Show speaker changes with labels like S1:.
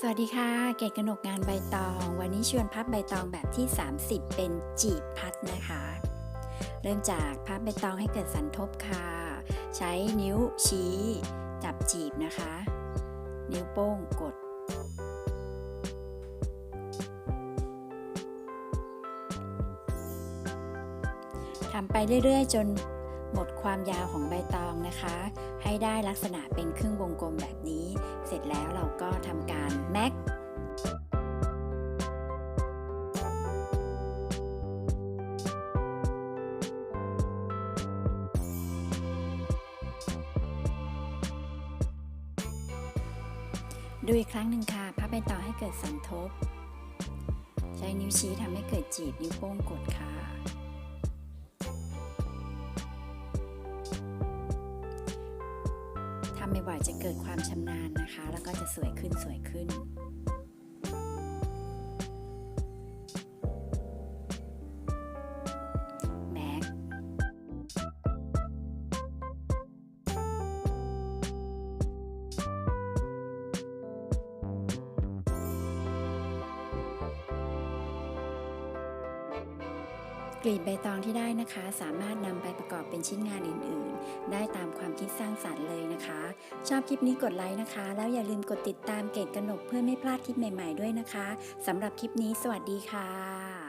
S1: สวัสดีค่ะ เกดกนกงานใบตอง วันนี้ชวนพับใบตองแบบที่ 30 เป็นจีบพัดนะคะ เริ่มจากพับใบตองให้เกิดสันทบค่ะ ใช้นิ้วชี้จับจีบนะคะ นิ้วโป้งกด ทำไปเรื่อยๆ จนหมดความยาวของใบตองนะคะ ให้ได้ลักษณะเป็นครึ่งวงกลมแบบนี้ เสร็จแล้วเราก็ทำ ดูอีกครั้งหนึ่งค่ะ พับไปต่อให้เกิดสันทบ ใช้นิ้วชี้ทำให้เกิดจีบนิ้วโป้งกดค่ะ ทำบ่อยๆจะเกิดความชำนาญนะคะ แล้วก็จะสวยขึ้นสวยขึ้น กลีบใบตองที่ได้นะคะ สามารถนำไปประกอบเป็นชิ้นงานอื่น ๆ ได้ตามความคิดสร้างสรรค์เลยนะคะ ชอบคลิปนี้กดไลค์นะคะ แล้วอย่าลืมกดติดตามเกตกนกเพื่อไม่พลาดคลิปใหม่ ๆ ด้วยนะคะสำหรับคลิปนี้ สวัสดีค่ะ